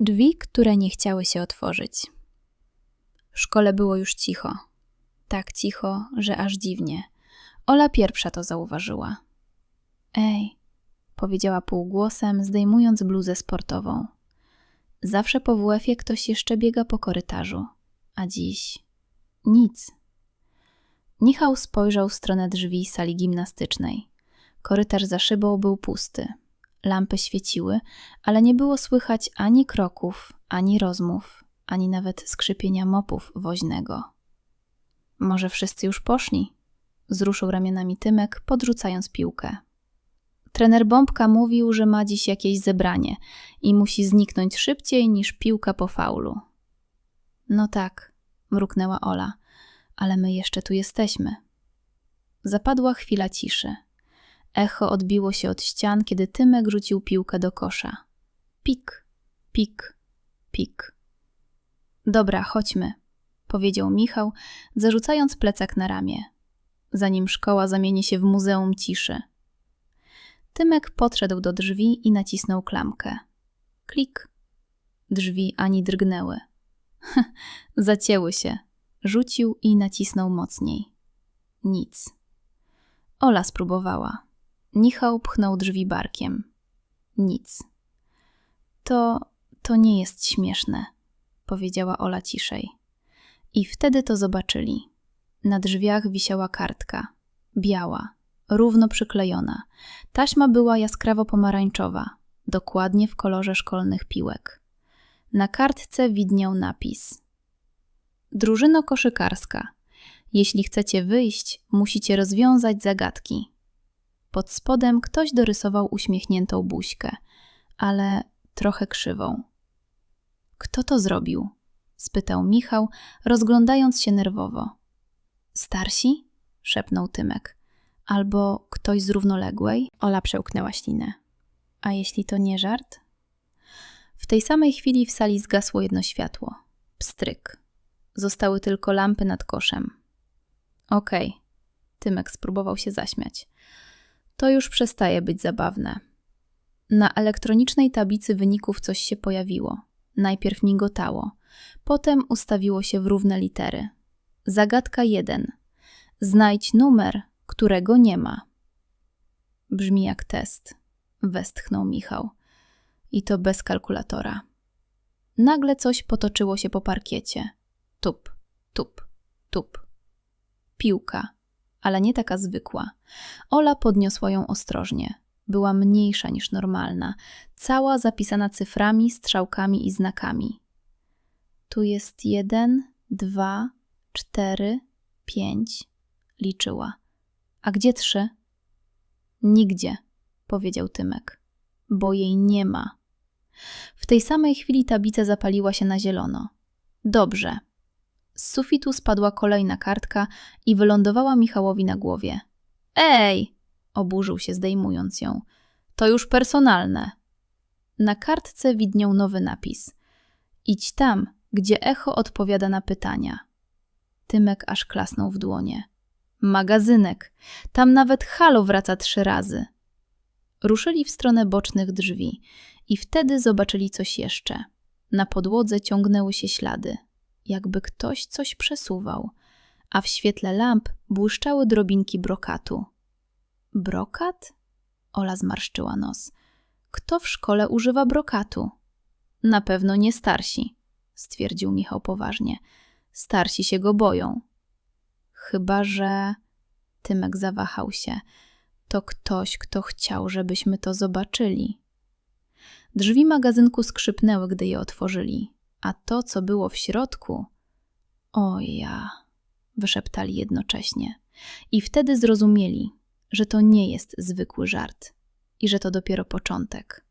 Drzwi, które nie chciały się otworzyć. W szkole było już cicho. Tak cicho, że aż dziwnie. Ola pierwsza to zauważyła. Ej, powiedziała półgłosem, zdejmując bluzę sportową. Zawsze po WF-ie ktoś jeszcze biega po korytarzu, a dziś nic. Michał spojrzał w stronę drzwi sali gimnastycznej. Korytarz za szybą był pusty. Lampy świeciły, ale nie było słychać ani kroków, ani rozmów, ani nawet skrzypienia mopów woźnego. Może wszyscy już poszli? Zruszył ramionami Tymek, podrzucając piłkę. Trener Bombka mówił, że ma dziś jakieś zebranie i musi zniknąć szybciej niż piłka po faulu. No tak, mruknęła Ola, ale my jeszcze tu jesteśmy. Zapadła chwila ciszy. Echo odbiło się od ścian, kiedy Tymek rzucił piłkę do kosza. Pik, pik, pik. Dobra, chodźmy, powiedział Michał, zarzucając plecak na ramię. Zanim szkoła zamieni się w muzeum ciszy. Tymek podszedł do drzwi i nacisnął klamkę. Klik. Drzwi ani drgnęły. Zacięły się. Rzucił i nacisnął mocniej. Nic. Ola spróbowała. Michał pchnął drzwi barkiem. Nic. To, to nie jest śmieszne, powiedziała Ola ciszej. I wtedy to zobaczyli. Na drzwiach wisiała kartka. Biała, równo przyklejona. Taśma była jaskrawo pomarańczowa, dokładnie w kolorze szkolnych piłek. Na kartce widniał napis: Drużyno koszykarska. Jeśli chcecie wyjść, musicie rozwiązać zagadki. Pod spodem ktoś dorysował uśmiechniętą buźkę, ale trochę krzywą. Kto to zrobił? spytał Michał, rozglądając się nerwowo. Starsi? szepnął Tymek. Albo ktoś z równoległej? Ola przełknęła ślinę. A jeśli to nie żart? W tej samej chwili w sali zgasło jedno światło. Pstryk. Zostały tylko lampy nad koszem. Okej. Okay. Tymek spróbował się zaśmiać. To już przestaje być zabawne. Na elektronicznej tablicy wyników coś się pojawiło. Najpierw migotało, potem ustawiło się w równe litery. Zagadka 1. Znajdź numer, którego nie ma. Brzmi jak test, westchnął Michał. I to bez kalkulatora. Nagle coś potoczyło się po parkiecie. Tup, tup, tup. Piłka, ale nie taka zwykła. Ola podniosła ją ostrożnie. Była mniejsza niż normalna, cała zapisana cyframi, strzałkami i znakami. Tu jest jeden, dwa, cztery, pięć, liczyła. A gdzie trzy? Nigdzie, powiedział Tymek, bo jej nie ma. W tej samej chwili tablica zapaliła się na zielono. Dobrze. Z sufitu spadła kolejna kartka i wylądowała Michałowi na głowie. Ej! oburzył się, zdejmując ją. To już personalne. Na kartce widniał nowy napis. Idź tam, gdzie echo odpowiada na pytania. Tymek aż klasnął w dłonie. Magazynek. Tam nawet halo wraca trzy razy. Ruszyli w stronę bocznych drzwi i wtedy zobaczyli coś jeszcze. Na podłodze ciągnęły się ślady, jakby ktoś coś przesuwał, a w świetle lamp błyszczały drobinki brokatu. Brokat? Ola zmarszczyła nos. Kto w szkole używa brokatu? Na pewno nie starsi, stwierdził Michał poważnie. Starsi się go boją. Chyba, że. Tymek zawahał się. To ktoś, kto chciał, żebyśmy to zobaczyli. Drzwi magazynku skrzypnęły, gdy je otworzyli, a to, co było w środku. O ja, wyszeptali jednocześnie. I wtedy zrozumieli, że to nie jest zwykły żart i że to dopiero początek,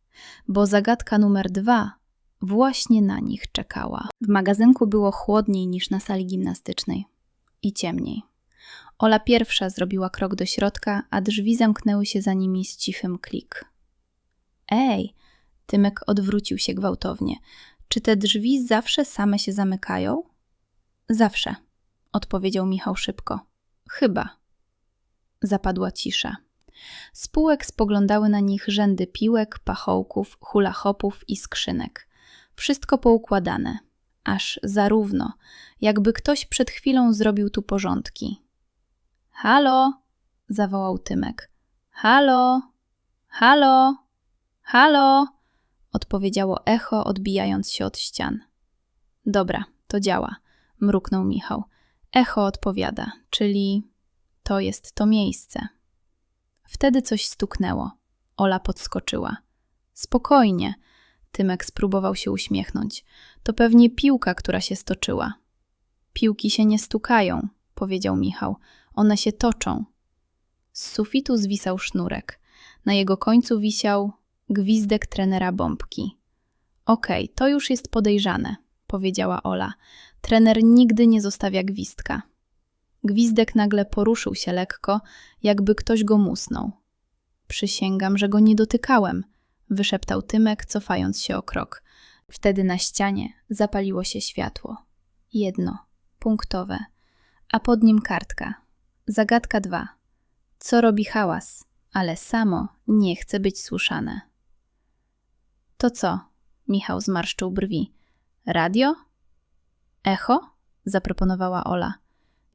bo zagadka numer dwa właśnie na nich czekała. W magazynku było chłodniej niż na sali gimnastycznej i ciemniej. Ola pierwsza zrobiła krok do środka, a drzwi zamknęły się za nimi z cichym klik. Ej! Tymek odwrócił się gwałtownie. Czy te drzwi zawsze same się zamykają? Zawsze, odpowiedział Michał szybko. Chyba. Zapadła cisza. Spółek spoglądały na nich rzędy piłek, pachołków, hulahopów i skrzynek. Wszystko poukładane, aż zarówno, jakby ktoś przed chwilą zrobił tu porządki. Halo! zawołał Tymek. Halo! Halo! Halo! Odpowiedziało echo, odbijając się od ścian. Dobra, to działa, mruknął Michał. Echo odpowiada, czyli to jest to miejsce. Wtedy coś stuknęło. Ola podskoczyła. Spokojnie. Tymek spróbował się uśmiechnąć. To pewnie piłka, która się stoczyła. Piłki się nie stukają, powiedział Michał. One się toczą. Z sufitu zwisał sznurek. Na jego końcu wisiał gwizdek trenera bombki. Okej, okay, to już jest podejrzane, powiedziała Ola. Trener nigdy nie zostawia gwizdka. Gwizdek nagle poruszył się lekko, jakby ktoś go musnął. Przysięgam, że go nie dotykałem, wyszeptał Tymek, cofając się o krok. Wtedy na ścianie zapaliło się światło. Jedno, punktowe, a pod nim kartka. Zagadka dwa. Co robi hałas, ale samo nie chce być słyszane. To co? Michał zmarszczył brwi. Radio? Echo? zaproponowała Ola.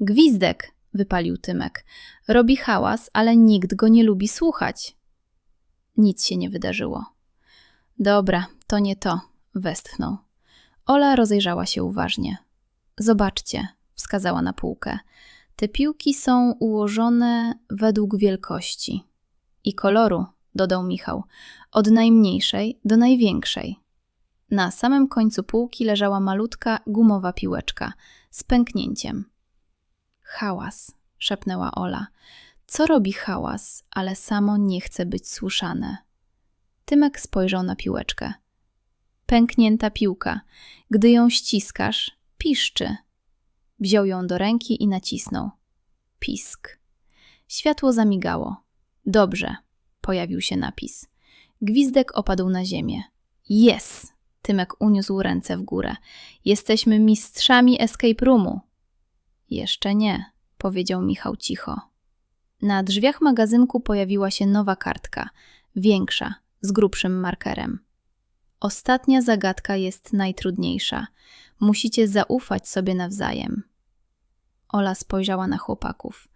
Gwizdek, wypalił Tymek. Robi hałas, ale nikt go nie lubi słuchać. Nic się nie wydarzyło. Dobra, to nie to, westchnął. Ola rozejrzała się uważnie. Zobaczcie, wskazała na półkę. Te piłki są ułożone według wielkości i koloru, dodał Michał, od najmniejszej do największej. Na samym końcu półki leżała malutka gumowa piłeczka z pęknięciem. Hałas, szepnęła Ola. Co robi hałas, ale samo nie chce być słyszane? Tymek spojrzał na piłeczkę. Pęknięta piłka. Gdy ją ściskasz, piszczy. Wziął ją do ręki i nacisnął. Pisk. Światło zamigało. Dobrze, pojawił się napis. Gwizdek opadł na ziemię. Yes! Tymek uniósł ręce w górę. Jesteśmy mistrzami escape roomu. Jeszcze nie, powiedział Michał cicho. Na drzwiach magazynku pojawiła się nowa kartka, większa, z grubszym markerem. Ostatnia zagadka jest najtrudniejsza. Musicie zaufać sobie nawzajem. Ola spojrzała na chłopaków.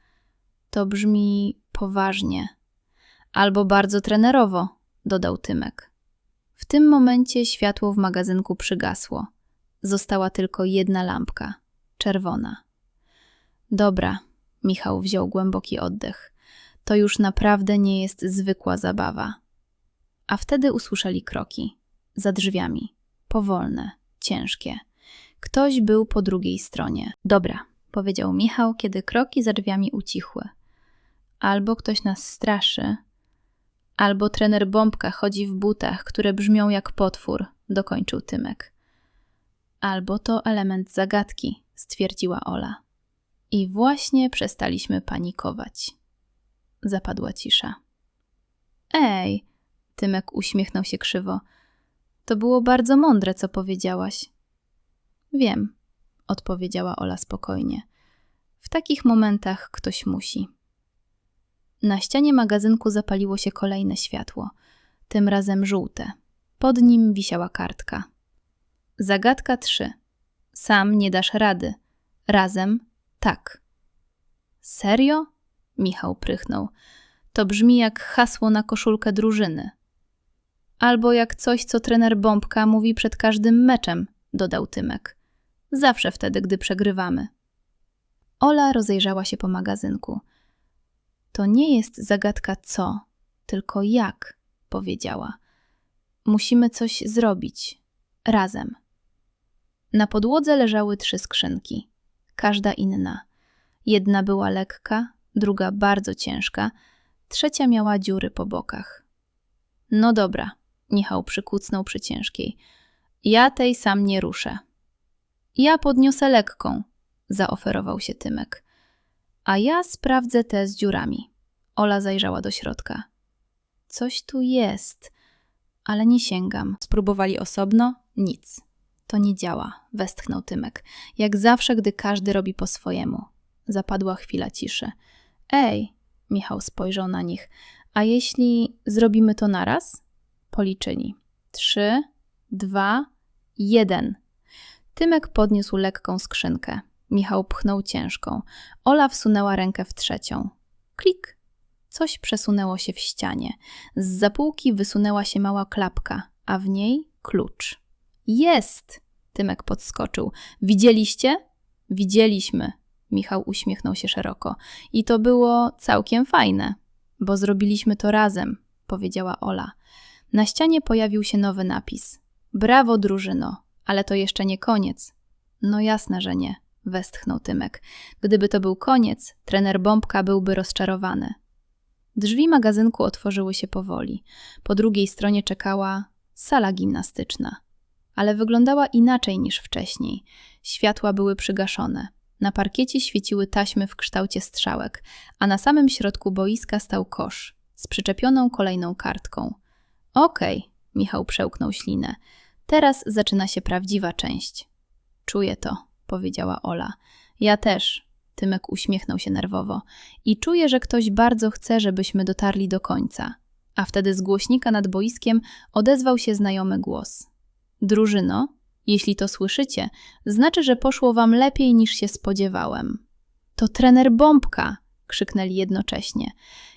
To brzmi poważnie. Albo bardzo trenerowo, dodał Tymek. W tym momencie światło w magazynku przygasło. Została tylko jedna lampka, czerwona. Dobra, Michał wziął głęboki oddech. To już naprawdę nie jest zwykła zabawa. A wtedy usłyszeli kroki. Za drzwiami. Powolne, ciężkie. Ktoś był po drugiej stronie. Dobra, powiedział Michał, kiedy kroki za drzwiami ucichły. Albo ktoś nas straszy, albo trener Bombka chodzi w butach, które brzmią jak potwór, dokończył Tymek. Albo to element zagadki, stwierdziła Ola. I właśnie przestaliśmy panikować. Zapadła cisza. Ej, Tymek uśmiechnął się krzywo. To było bardzo mądre, co powiedziałaś. Wiem, odpowiedziała Ola spokojnie. W takich momentach ktoś musi. Na ścianie magazynku zapaliło się kolejne światło, tym razem żółte. Pod nim wisiała kartka. Zagadka 3. Sam nie dasz rady. Razem tak. Serio? Michał prychnął. To brzmi jak hasło na koszulkę drużyny. Albo jak coś, co trener Bombka mówi przed każdym meczem, dodał Tymek. Zawsze wtedy, gdy przegrywamy. Ola rozejrzała się po magazynku. To nie jest zagadka co, tylko jak, powiedziała. Musimy coś zrobić. Razem. Na podłodze leżały trzy skrzynki każda inna. Jedna była lekka, druga bardzo ciężka, trzecia miała dziury po bokach. No dobra, Michał przykucnął przy ciężkiej. Ja tej sam nie ruszę. Ja podniosę lekką, zaoferował się Tymek. A ja sprawdzę te z dziurami. Ola zajrzała do środka. Coś tu jest, ale nie sięgam. Spróbowali osobno, nic. To nie działa, westchnął Tymek. Jak zawsze, gdy każdy robi po swojemu. Zapadła chwila ciszy. Ej, Michał spojrzał na nich. A jeśli zrobimy to naraz? Policzyli. Trzy, dwa, Jeden. Tymek podniósł lekką skrzynkę. Michał pchnął ciężką. Ola wsunęła rękę w trzecią. Klik. Coś przesunęło się w ścianie. Z zapółki wysunęła się mała klapka, a w niej klucz. Jest! Tymek podskoczył. Widzieliście? Widzieliśmy. Michał uśmiechnął się szeroko. I to było całkiem fajne, bo zrobiliśmy to razem, powiedziała Ola. Na ścianie pojawił się nowy napis. Brawo, drużyno, ale to jeszcze nie koniec. No jasne, że nie, westchnął Tymek. Gdyby to był koniec, trener Bombka byłby rozczarowany. Drzwi magazynku otworzyły się powoli. Po drugiej stronie czekała sala gimnastyczna. Ale wyglądała inaczej niż wcześniej. Światła były przygaszone. Na parkiecie świeciły taśmy w kształcie strzałek, a na samym środku boiska stał kosz z przyczepioną kolejną kartką. Okej, Michał przełknął ślinę. Teraz zaczyna się prawdziwa część. Czuję to, powiedziała Ola. Ja też. Tymek uśmiechnął się nerwowo. I czuję, że ktoś bardzo chce, żebyśmy dotarli do końca. A wtedy z głośnika nad boiskiem odezwał się znajomy głos. Drużyno, jeśli to słyszycie, znaczy, że poszło wam lepiej niż się spodziewałem. To trener Bombka! Krzyknęli jednocześnie.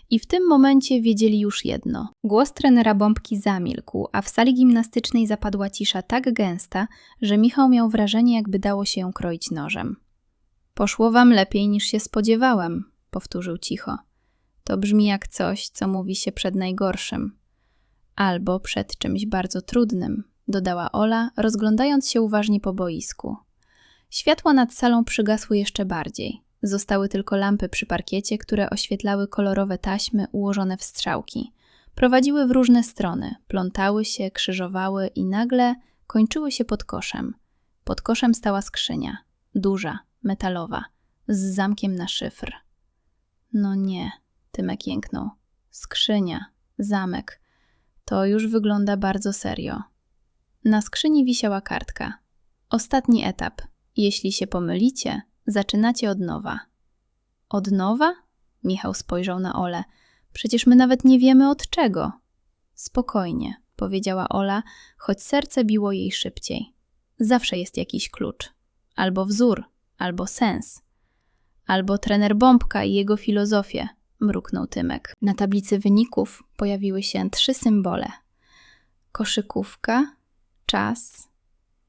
I w tym momencie wiedzieli już jedno. Głos trenera Bombki zamilkł, a w sali gimnastycznej zapadła cisza tak gęsta, że Michał miał wrażenie, jakby dało się ją kroić nożem. Poszło wam lepiej niż się spodziewałem, powtórzył cicho. To brzmi jak coś, co mówi się przed najgorszym. Albo przed czymś bardzo trudnym, dodała Ola, rozglądając się uważnie po boisku. Światła nad salą przygasły jeszcze bardziej. Zostały tylko lampy przy parkiecie, które oświetlały kolorowe taśmy ułożone w strzałki. Prowadziły w różne strony, plątały się, krzyżowały i nagle kończyły się pod koszem. Pod koszem stała skrzynia, duża, metalowa, z zamkiem na szyfr. No nie, Tymek jęknął. Skrzynia, zamek. To już wygląda bardzo serio. Na skrzyni wisiała kartka. Ostatni etap. Jeśli się pomylicie, zaczynacie od nowa. Od nowa? Michał spojrzał na Olę. Przecież my nawet nie wiemy od czego. Spokojnie, powiedziała Ola, choć serce biło jej szybciej. Zawsze jest jakiś klucz. Albo wzór, albo sens. Albo trener Bombka i jego filozofię, mruknął Tymek. Na tablicy wyników pojawiły się trzy symbole. Koszykówka, czas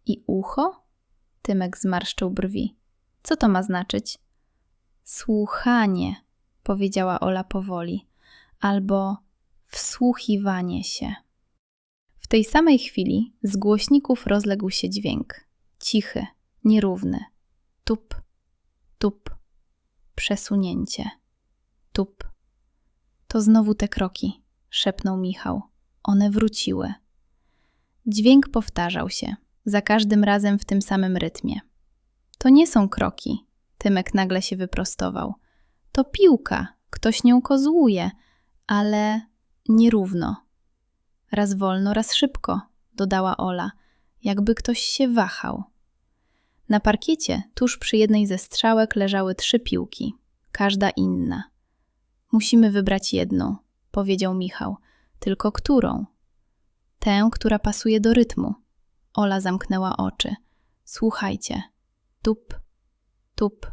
i ucho? Tymek zmarszczył brwi. Co to ma znaczyć? Słuchanie, powiedziała Ola powoli, albo wsłuchiwanie się. W tej samej chwili z głośników rozległ się dźwięk. Cichy, nierówny. Tup, tup, przesunięcie. Tup. To znowu te kroki, szepnął Michał. One wróciły. Dźwięk powtarzał się, za każdym razem w tym samym rytmie. To nie są kroki. Tymek nagle się wyprostował. To piłka, ktoś nią kozłuje, ale nierówno. Raz wolno, raz szybko, dodała Ola, jakby ktoś się wahał. Na parkiecie, tuż przy jednej ze strzałek, leżały trzy piłki, każda inna. Musimy wybrać jedną, powiedział Michał. Tylko którą? Tę, która pasuje do rytmu. Ola zamknęła oczy. Słuchajcie. Tup, tup,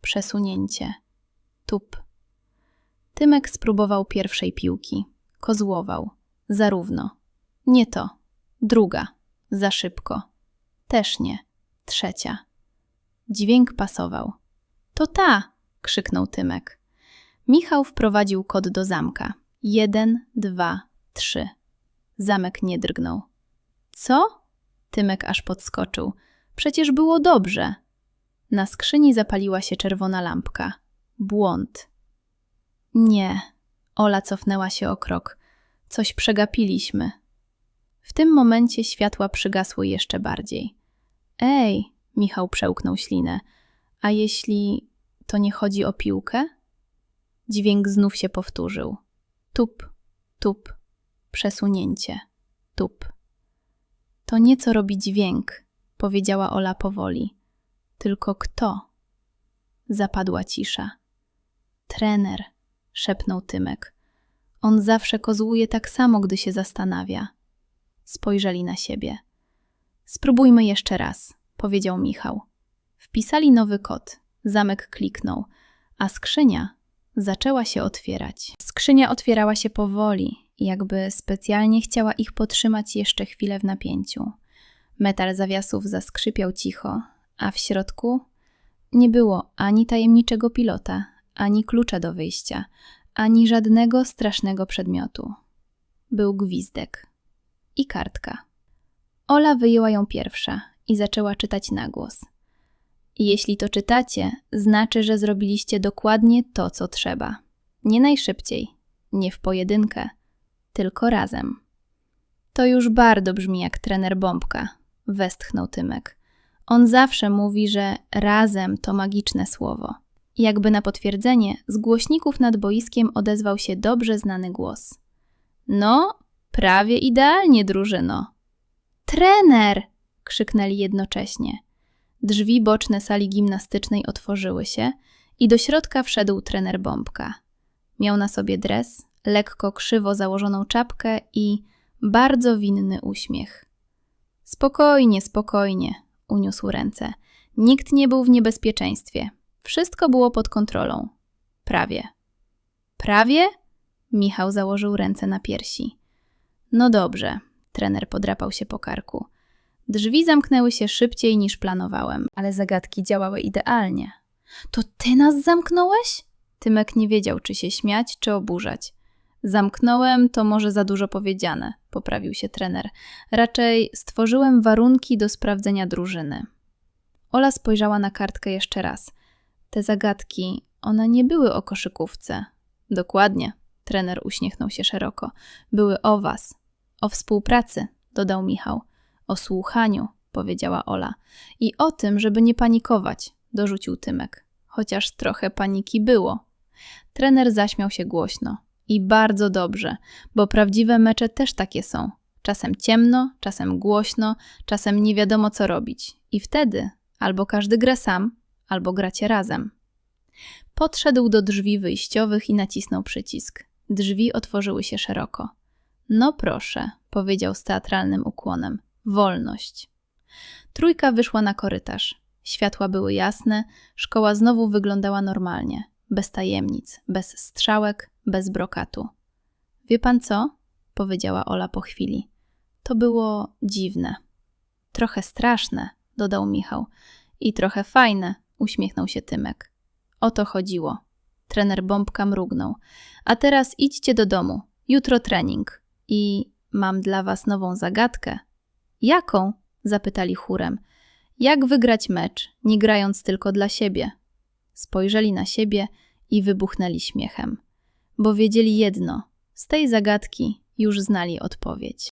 przesunięcie, tup. Tymek spróbował pierwszej piłki. Kozłował. Zarówno. Nie to. Druga. Za szybko. Też nie. Trzecia. Dźwięk pasował. To ta! krzyknął Tymek. Michał wprowadził kod do zamka. Jeden, dwa, trzy. Zamek nie drgnął. Co? Tymek aż podskoczył. Przecież było dobrze. Na skrzyni zapaliła się czerwona lampka. Błąd. Nie. Ola cofnęła się o krok. Coś przegapiliśmy. W tym momencie światła przygasły jeszcze bardziej. Ej, Michał przełknął ślinę. A jeśli to nie chodzi o piłkę? Dźwięk znów się powtórzył. Tup, tup, przesunięcie, tup. To nieco robi dźwięk, powiedziała Ola powoli. Tylko kto? Zapadła cisza. Trener, szepnął Tymek. On zawsze kozłuje tak samo, gdy się zastanawia. Spojrzeli na siebie. Spróbujmy jeszcze raz, powiedział Michał. Wpisali nowy kod. Zamek kliknął, a skrzynia zaczęła się otwierać. Skrzynia otwierała się powoli, jakby specjalnie chciała ich potrzymać jeszcze chwilę w napięciu. Metal zawiasów zaskrzypiał cicho, a w środku nie było ani tajemniczego pilota, ani klucza do wyjścia, ani żadnego strasznego przedmiotu. Był gwizdek i kartka. Ola wyjęła ją pierwsza i zaczęła czytać na głos. Jeśli to czytacie, znaczy, że zrobiliście dokładnie to, co trzeba. Nie najszybciej, nie w pojedynkę, tylko razem. To już bardzo brzmi jak trener Bombka, westchnął Tymek. On zawsze mówi, że razem to magiczne słowo. Jakby na potwierdzenie, z głośników nad boiskiem odezwał się dobrze znany głos. No, prawie idealnie, drużyno. Trener! krzyknęli jednocześnie. Drzwi boczne sali gimnastycznej otworzyły się i do środka wszedł trener Bombka. Miał na sobie dres, lekko krzywo założoną czapkę i bardzo winny uśmiech. Spokojnie, spokojnie, uniósł ręce. Nikt nie był w niebezpieczeństwie. Wszystko było pod kontrolą. Prawie. Prawie? Michał założył ręce na piersi. No dobrze, trener podrapał się po karku. Drzwi zamknęły się szybciej niż planowałem, ale zagadki działały idealnie. To ty nas zamknąłeś? Tymek nie wiedział, czy się śmiać, czy oburzać. Zamknąłem to może za dużo powiedziane, poprawił się trener. Raczej stworzyłem warunki do sprawdzenia drużyny. Ola spojrzała na kartkę jeszcze raz. Te zagadki, one nie były o koszykówce. Dokładnie, trener uśmiechnął się szeroko. Były o was, o współpracy, dodał Michał. O słuchaniu, powiedziała Ola. I o tym, żeby nie panikować, dorzucił Tymek. Chociaż trochę paniki było. Trener zaśmiał się głośno. I bardzo dobrze, bo prawdziwe mecze też takie są. Czasem ciemno, czasem głośno, czasem nie wiadomo co robić. I wtedy albo każdy gra sam, albo gracie razem. Podszedł do drzwi wyjściowych i nacisnął przycisk. Drzwi otworzyły się szeroko. No proszę, powiedział z teatralnym ukłonem. Wolność. Trójka wyszła na korytarz. Światła były jasne, szkoła znowu wyglądała normalnie, bez tajemnic, bez strzałek, bez brokatu. Wie pan co? powiedziała Ola po chwili. To było dziwne. Trochę straszne, dodał Michał. I trochę fajne, uśmiechnął się Tymek. O to chodziło. Trener Bombka mrugnął. A teraz idźcie do domu. Jutro trening. I mam dla was nową zagadkę. Jaką? zapytali chórem. Jak wygrać mecz, nie grając tylko dla siebie? Spojrzeli na siebie i wybuchnęli śmiechem, bo wiedzieli jedno: z tej zagadki już znali odpowiedź.